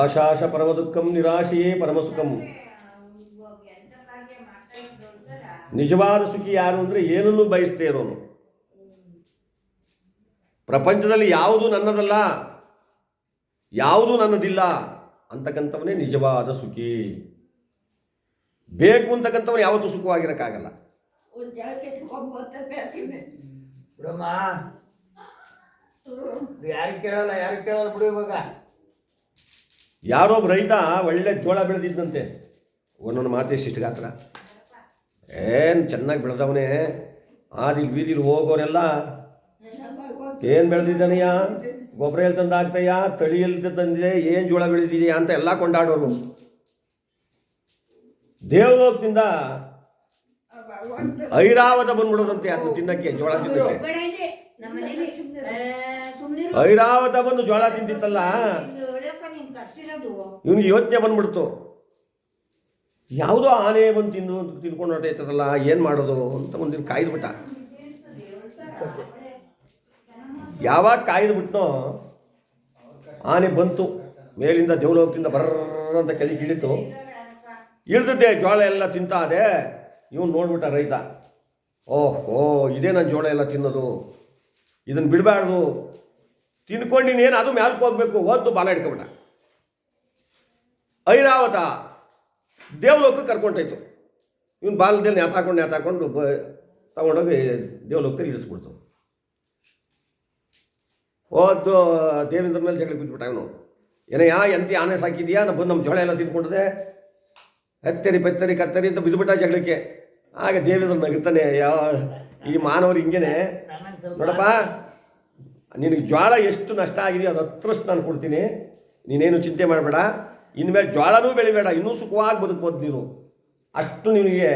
ಆಶಾಶ ಪರಮ ದುಃಖಂ ನಿರಾಶೆಯೇ ಪರಮ ಸುಖಂ. ನಿಜವಾದ ಸುಖಿ ಯಾರು ಅಂದರೆ ಏನನ್ನೂ ಬಯಸದೇ ಇರೋನು? ಪ್ರಪಂಚದಲ್ಲಿ ಯಾವುದು ನನ್ನದಲ್ಲ ಯಾವುದು ನನ್ನದಿಲ್ಲ ಅಂತಕ್ಕಂಥವನೇ ನಿಜವಾದ ಸುಖಿ. ಬೇಕು ಅಂತಕ್ಕಂಥವನು ಯಾವತ್ತೂ ಸುಖವಾಗಿರೋಕ್ಕಾಗಲ್ಲ. ಯಾರಿಗೆ ಬಿಡು ಇವಾಗ. ಯಾರೋ ಒಬ್ಬ ರೈತ ಒಳ್ಳೆ ಜೋಳ ಬೆಳೆದಿದ್ದಂತೆ. ಒಂದೊಂದು ಮಾತು ಎಷ್ಟು ಗಾತ್ರ? ಏನು ಚೆನ್ನಾಗಿ ಬೆಳೆದವನೇ? ಆದಿಲ್ ಬೀದಿಲಿ ಹೋಗೋರೆಲ್ಲ ಏನು ಬೆಳೆದಿದ್ದಾನೆಯಾ ಗೊಬ್ಬರ ಎಲ್ಲಿ ತಂದು ಆಗ್ತಯ್ಯ ತಳಿ ಎಲ್ಲಿ ತಂದಿದೆ? ಏನು ಜೋಳ ಬೆಳೆದಿದೆಯಾ ಅಂತ ಎಲ್ಲ ಕೊಂಡಾಡೋರು. ದೇವಲೋಕದಿಂದ ಐರಾವತ ಬಂದ್ಬಿಡೋದಂತೆ ಅದನ್ನು ತಿನ್ನಕ್ಕೆ, ಜೋಳ ತಿನ್ನಕ್ಕೆ. ಐರಾವತ ಬಂದು ಜೋಳ ತಿಂತಿತ್ತಲ್ಲ? ನಿನ್ ಇವನಿಗೆ ಯೋಚನೆ ಬಂದ್ಬಿಡ್ತು. ಯಾವುದೋ ಆನೆ ಬಂದು ತಿಂದು ತಿನ್ಕೊಂಡು ಹೊರಟೈತದಲ್ಲ ಏನು ಮಾಡೋದು ಅಂತ ಒಂದಿನ ಕಾಯ್ದು ಬಿಟ್ಟ ಯಾವಾಗ ಕಾಯ್ದು ಬಿಟ್ನೋ ಆನೆ ಬಂತು. ಮೇಲಿಂದ ದೇವಲೋಕದಿಂದ ಬರ್ರ ಅಂತ ಕೆಳಗೆ ಇಳಿತು. ಇಳಿದದ್ದೆ ಜೋಳ ಎಲ್ಲ ತಿಂತಾದೆ ಇವನು ನೋಡ್ಬಿಟ್ಟ ರೈತ. ಓಹ್ ಓ ಇದೇ ನನ್ನ ಜೋಳ ಎಲ್ಲ ತಿನ್ನೋದು. ಇದನ್ನು ಬಿಡಬಾರ್ದು. ತಿನ್ಕೊಂಡಿನೇನು ಅದು ಮ್ಯಾಲ್ಕ್ ಹೋಗ್ಬೇಕು ಓದ್ದು ಬಾಲ ಹಿಡ್ಕೊಬಿಟ್ಟ ಐರಾವತ, ದೇವಲೋಕಕ್ಕೆ ಕರ್ಕೊಂಡೋಯ್ತು. ಇವನು ಬಾಲದಲ್ಲಿ ನೇತಾಕೊಂಡು ನೇತಾಕೊಂಡು ಬ, ತಗೊಂಡೋಗಿ ದೇವಲೋಕದಲ್ಲಿ ಇಳಿಸ್ಬಿಡ್ತು. ಓದ್ದು ದೇವೇಂದ್ರ ಮೇಲೆ ಜಗಳ ಬಿದ್ದುಬಿಟ್ಟ ಇವನು. ಯಾ, ಎಂತಿ ಆನೆ ಸಾಕಿದೀಯಾ? ನಮ್ಮ ಬಂದು ನಮ್ಮ ಜೋಳ ಎಲ್ಲ ತಿನ್ಕೊಂಡಿದೆ. ಹತ್ತರಿ ಪತ್ತರಿ, ಕತ್ತರಿ ಅಂತ ಬಿದ್ದುಬಿಟ್ಟ ಜಗಳಕ್ಕೆ. ಆಗ ದೇವೇಂದ್ರ ನಗುತ್ತಾನೆ ಯಾವ ಈ ಮಾನವರು ಹಿಂಗೇನೆ, ನೋಡಪ್ಪ, ನಿನಗೆ ಜ್ವಾಳ ಎಷ್ಟು ನಷ್ಟ ಆಗಿದೆಯೋ ಅದು ಹತ್ರಷ್ಟು ನಾನು ಕೊಡ್ತೀನಿ. ನೀನೇನು ಚಿಂತೆ ಮಾಡಬೇಡ. ಇನ್ಮೇಲೆ ಜ್ವಾಳನೂ ಬೆಳಿಬೇಡ, ಇನ್ನೂ ಸುಖವಾಗಿ ಬದುಕ್ಬೋದು ನೀನು. ಅಷ್ಟು ನಿನಗೆ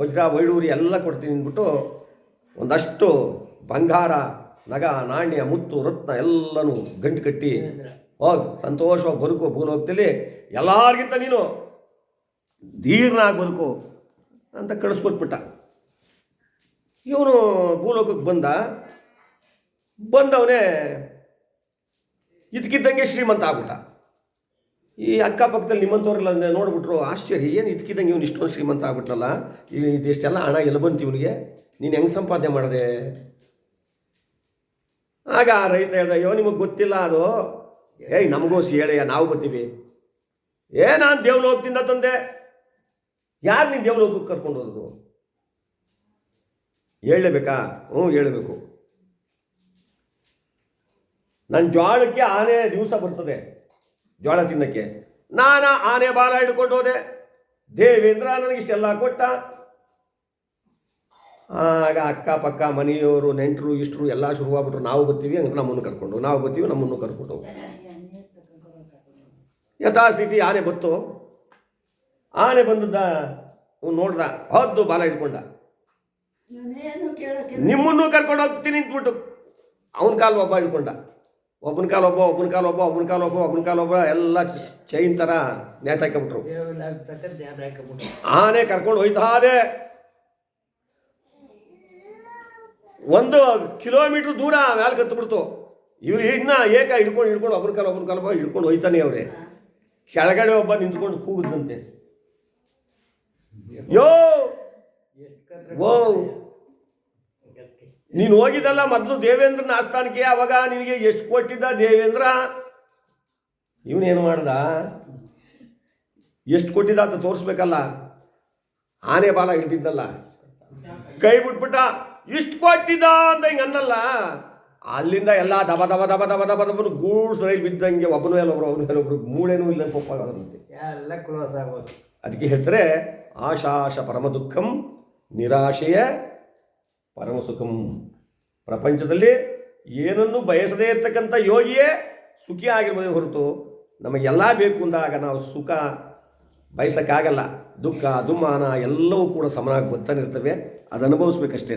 ವಜ್ರ, ವೈಡೂರಿ ಎಲ್ಲ ಕೊಡ್ತೀನಿ ಅಂದ್ಬಿಟ್ಟು ಒಂದಷ್ಟು ಬಂಗಾರ, ನಗ, ನಾಣ್ಯ, ಮುತ್ತು, ರತ್ನ ಎಲ್ಲನೂ ಗಂಟು ಕಟ್ಟಿ ಹೋಗಿ. ಸಂತೋಷವಾಗಿ ಬದುಕು, ಭೂಲೋಕದಲ್ಲಿ ಎಲ್ಲರಿಗಿಂತ ನೀನು ಧೀರ್ನಾಗಿ ಬದುಕು ಅಂತ ಕಳಿಸ್ಕೊಟ್ಬಿಟ್ಟ. ಇವನು ಭೂಲೋಕಕ್ಕೆ ಬಂದ. ಬಂದವನೇ ಇದಕ್ಕಿದ್ದಂಗೆ ಶ್ರೀಮಂತ ಆಗ್ಬಿಟ್ಟ. ಈ ಅಕ್ಕಪಕ್ಕದಲ್ಲಿ ನಿಮ್ಮಂಥವ್ರೆಲ್ಲ ನೋಡ್ಬಿಟ್ರು ಆಶ್ಚರ್ಯ, ಏನು ಇದಕ್ಕಿದ್ದಂಗೆ ಇವನು ಇಷ್ಟೊಂದು ಶ್ರೀಮಂತ ಆಗ್ಬಿಟ್ನಲ್ಲ? ಇದೆಷ್ಟೆಲ್ಲ ಹಣ ಎಲ್ಲ ಬಂತು ಇವನಿಗೆ. ನೀನು ಹೆಂಗೆ ಸಂಪಾದನೆ ಮಾಡಿದೆ? ಆಗ ಆ ರೈತ ಹೇಳ್ದ, ಅಯ್ಯೋ, ನಿಮಗೆ ಗೊತ್ತಿಲ್ಲ ಅದು. ಏಯ್, ನಮಗೂ ಹೇಳಯ್ಯ ನಾವು ಬರ್ತೀವಿ. ಏ, ನಾನು ದೇವಲೋಕದಿಂದ ತಂದೆ. ಯಾರು ನೀನು ದೇವಲೋಕಕ್ಕೆ ಕರ್ಕೊಂಡು ಹೋದ್ರು ಹೇಳಲೇಬೇಕಾ ಹ್ಞೂ, ಹೇಳಬೇಕು. ನನ್ನ ಜ್ವಾಳಕ್ಕೆ ಆನೆ ದಿವಸ ಬರ್ತದೆ, ಜ್ವಾಳ ತಿನ್ನಕ್ಕೆ. ನಾನು ಆನೆ ಬಾಲ ಹಿಡ್ಕೊಂಡು ಹೋದೆ. ದೇವೇಂದ್ರ ನನಗೆ ಇಷ್ಟೆಲ್ಲ ಕೊಟ್ಟ. ಆಗ ಅಕ್ಕಪಕ್ಕ ಮನೆಯವರು, ನೆಂಟರು, ಇಷ್ಟರು ಎಲ್ಲ ಶುರುವಾಗ್ಬಿಟ್ರು. ನಾವು ಬರ್ತೀವಿ, ಹಂಗೆ ನಮ್ಮನ್ನು ಕರ್ಕೊಂಡು. ನಾವು ಬರ್ತೀವಿ, ನಮ್ಮನ್ನು ಕರ್ಕೊಂಡು ಯಥಾಸ್ಥಿತಿ ಆನೆ ಬತ್ತು ಆನೆ ಬಂದದ್ದ, ನೋಡ್ದ, ಹದ್ದು ಬಾಲ ಕೇಳೋಕೆ ನಿಮ್ಮನ್ನು ಕರ್ಕೊಂಡು ಹೋಗ್ತೀನಿ ನಿಂತ್ಬಿಟ್ಟು ಅವನ ಕಾಲು ಒಬ್ಬ ಹಿಡ್ಕೊಂಡ. ಒಬ್ಬನ ಕಾಲು ಒಬ್ಬ ಒಬ್ಬನ ಕಾಲು ಒಬ್ಬ ಒಬ್ಬನ ಕಾಲು ಒಬ್ಬ ಒಬ್ಬನ ಕಾಲು ಒಬ್ಬ ಎಲ್ಲ ಚೈನ್ ಥರ ನೇತಾಕೊಂಬಿಟ್ರು ಆನೆ ಕರ್ಕೊಂಡು ಹೋಯ್ತಾರೆ ಒಂದು ಕಿಲೋಮೀಟ್ರ್ ದೂರ ಮ್ಯಾಲೆ ಕತ್ಬಿಡ್ತು. ಇವ್ರು ಇನ್ನ ಏಕ ಹಿಡ್ಕೊಂಡು ಹಿಡ್ಕೊಂಡು ಒಬ್ಬನ ಕಾಲು ಒಬ್ಬನ ಕಾಲು ಒಬ್ಬ ಹಿಡ್ಕೊಂಡು ಹೋಯ್ತಾನೆ ಅವರೇ. ಕೆಳಗಡೆ ಒಬ್ಬ ನಿಂತ್ಕೊಂಡು ಕೂಗಿದಂತೆ ಯೋ! ಓ ನೀನು ಹೋಗಿದ್ದಲ್ಲ ಮೊದಲು ದೇವೇಂದ್ರನ ಆಸ್ಥಾನಕ್ಕೆ ಅವಾಗ ನಿನಗೆ ಎಷ್ಟು ಕೊಟ್ಟಿದ್ದ ದೇವೇಂದ್ರ? ಇವನೇನು ಮಾಡ್ದ? ಎಷ್ಟು ಕೊಟ್ಟಿದ್ದ ಅಂತ ತೋರಿಸ್ಬೇಕಲ್ಲ? ಆನೆ ಬಾಲ ಹಿಡ್ತಿದ್ದಲ್ಲ ಕೈ ಬಿಟ್ಬಿಟ್ಟ ಇಷ್ಟು ಕೊಟ್ಟಿದ್ದ ಅಂತ ಹಿಂಗೆ ಅನ್ನಲ್ಲ. ಅಲ್ಲಿಂದ ಎಲ್ಲ ದಬ ದಬ ದಬ ದಬ ದಬ ದಬ್ಬನು ಗೂಡ್ಸ್ ರೈಲ್ ಬಿದ್ದಂಗೆ ಒಬ್ಬನು ಎಲ್ಲೊಬ್ರು ಒಬ್ರು ಎಲ್ಲೊಬ್ರು ಮೂಳೆನೂ ಇಲ್ಲ ಪಪ್ಪ ಎಲ್ಲ ಕ್ಲೋಸ್ ಆಗೋದು ಅದಕ್ಕೆ ಹೇಳ್ತಾರೆ ಆಶಾಶ ಪರಮ ದುಃಖಂ ನಿರಾಶೆಯ ಪರಮಸುಖಂ ಪ್ರಪಂಚದಲ್ಲಿ ಏನನ್ನು ಬಯಸದೇ ಇರತಕ್ಕಂಥ ಯೋಗಿಯೇ ಸುಖಿ ಆಗಿರ್ಬೋದೇ ಹೊರತು ನಮಗೆಲ್ಲ ಬೇಕು ಅಂದಾಗ ನಾವು ಸುಖ ಬಯಸೋಕ್ಕಾಗಲ್ಲ. ದುಃಖ, ದುಮ್ಮಾನ ಎಲ್ಲವೂ ಕೂಡ ಸಮನಾಗಿ ಬರ್ತಾನೆ ಇರ್ತವೆ. ಅದು ಅನುಭವಿಸ್ಬೇಕಷ್ಟೇ